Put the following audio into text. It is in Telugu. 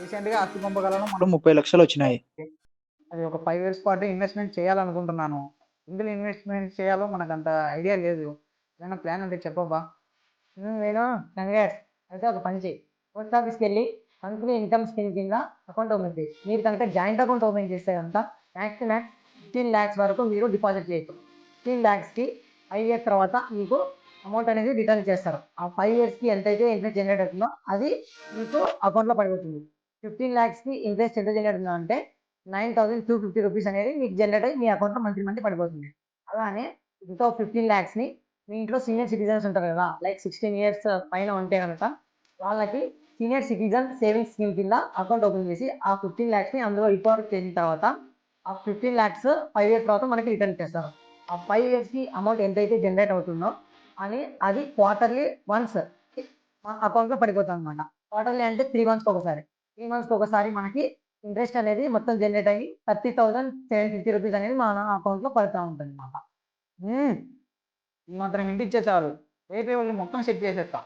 రీసెంట్గా మనం ముప్పై లక్షలు వచ్చినాయి. అది ఒక ఫైవ్ ఇయర్స్ పాటు ఇన్వెస్ట్మెంట్ చేయాలనుకుంటున్నాను. ఇందులో ఇన్వెస్ట్మెంట్ చేయాలో మనకు అంత ఐడియా లేదు. ఏదైనా ప్లాన్ ఉంటే చెప్పబ్బా. నేను కంగ్రాట్స్ అయితే ఒక పని చేయి పోస్ట్ ఆఫీస్కి వెళ్ళి కంపెనీ ఇన్కమ్ స్కీమ్ కింద అకౌంట్ ఓపెన్ చేయి. మీరు కనుక జాయింట్ అకౌంట్ ఓపెన్ చేస్తే కనుక మ్యాక్స్ మ్యాక్స్ ఫిఫ్టీన్ ల్యాక్స్ వరకు మీరు డిపాజిట్ చేయొచ్చు. ఫిఫ్టీన్ ల్యాక్స్కి ఫైవ్ ఇయర్స్ తర్వాత మీకు అమౌంట్ అనేది రిటర్న్ చేస్తారు. ఆ ఫైవ్ ఇయర్స్కి ఎంతైతే ఇంట్రెస్ట్ జనరేట్ అవుతుందో అది మీకు అకౌంట్లో పడిపోతుంది. ఫిఫ్టీన్ ల్యాక్స్కి ఇంట్రెస్ట్ ఎంత జనరేట్ అవుతుందో అంటే nine thousand two fifty rupees అనేది మీకు జనరేట్ అయ్యి మీ అకౌంట్లో మంత్లీ మంత్లీ పడిపోతుంది. అలానే ఇంకో ఫిఫ్టీన్ ల్యాక్స్ని మీ ఇంట్లో సీనియర్ సిటిజన్స్ ఉంటారు కదా లైక్ సిక్స్టీన్ ఇయర్స్ పైన ఉంటే కనుక వాళ్ళకి సీనియర్ సిటిజన్ సేవింగ్స్ స్కీమ్ కింద అకౌంట్ ఓపెన్ చేసి ఆ ఫిఫ్టీన్ ల్యాక్స్ని అందులో డిపాజిట్ చేసిన తర్వాత ఆ ఫిఫ్టీన్ ల్యాక్స్ ఫైవ్ ఇయర్స్ తర్వాత మనకి రిటర్న్ చేస్తారు. ఆ ఫైవ్ ఇయర్స్కి అమౌంట్ ఎంతైతే జనరేట్ అవుతుందో అని అది క్వార్టర్లీ వన్స్ మన అకౌంట్లో పడిపోతుంది అనమాట క్వార్టర్లీ అంటే త్రీ మంత్స్కి ఒకసారి. త్రీ మంత్స్కి ఒకసారి మనకి ఇంట్రెస్ట్ అనేది మొత్తం జనరేట్ అయ్యి thirty thousand seven fifty rupees అనేది మన అకౌంట్లో పడుతూ ఉంటుంది అనమాట ఈ మాత్రం ఇంటి ఇచ్చేసారు రేపే వాళ్ళు మొత్తం సెట్ చేసేస్తా.